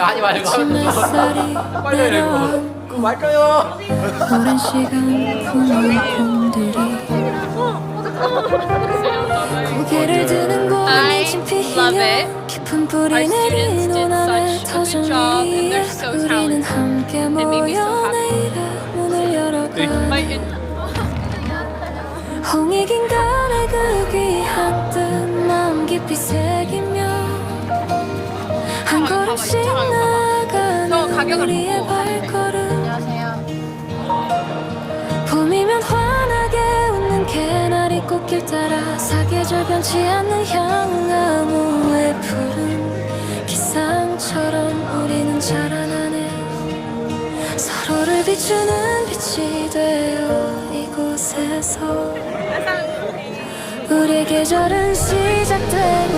아니 말고 빨리 말까요? 오랜 시간 품은 봄들이 고개를 드는 곳이 진피히며 깊은 뿌리 내린 오남의 터전 위에 우리는 함께 모여 홍익인 간의 그 귀한 뜻 마음 깊이 새기며 한 걸음씩 저 나아가는 우리의. 발걸음. 봄이면 환하게 웃는 개나리 꽃길 따라 사계절 변치 않는 향나무의 푸른 기상처럼 우리는 자라나네. 서로를 비추는 빛이 되 어 이곳에서 우리의 계절은 시작되고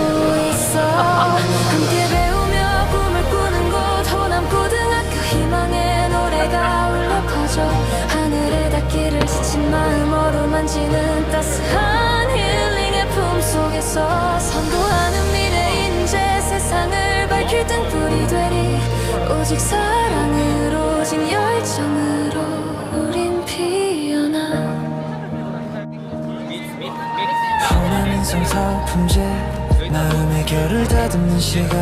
있어. 함께 배우며 꿈을 꾸는 곳 호남 고등학교 희망의 노래가 울려 퍼져. 하늘에 닿기를 지친 마음 어루만지는 따스한 힐링의 품속에서 선도하는 미래 인재 세상을 밝힐 등불이 되리. 오직 사랑으로 오직 열정으로 원하는 성사품제 마음의 결을 다듬는 시간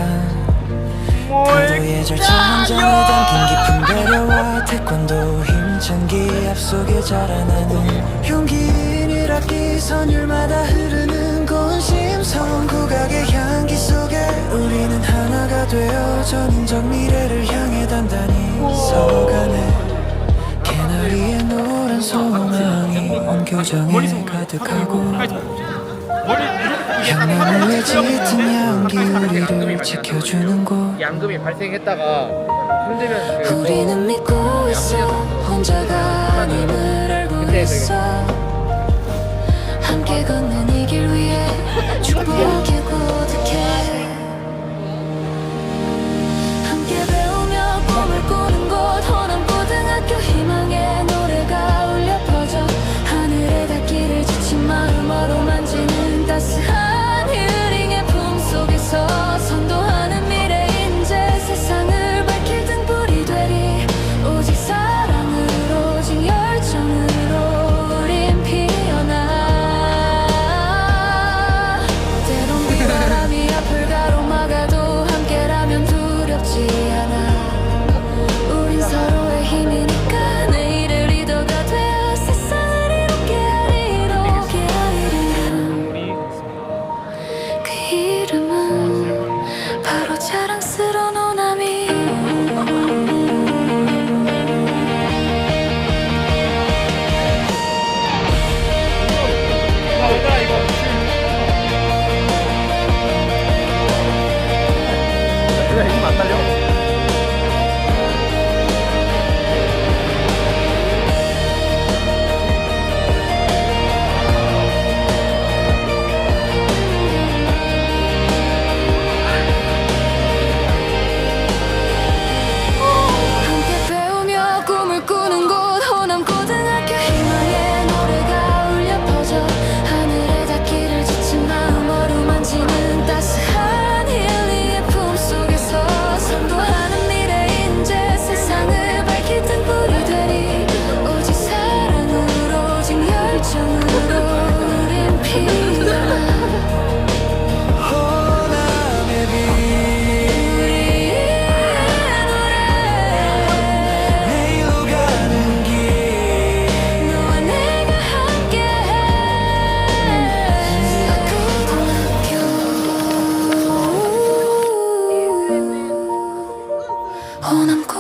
파도의 절차 한 장에 담긴 깊은 배려와 태권도 힘찬 기압 속에 자라나는 용기인 1학기 선율마다 흐르는 고운 심성 국악의 향기 속에 우리는 하나가 되어 전인적 미래를 향해 단단히 서가네 개나리의 노란 소망이 온 교정에 가득하고 향나무의 짙은 향기 우리를 지켜주는 곳 양금이 발생했다가 힘들면 그 우리는 믿고 있어. 혼자가 아님을 알고 있어. 함께 걷는 이 길 위에 축복의 你把大家。 원한 거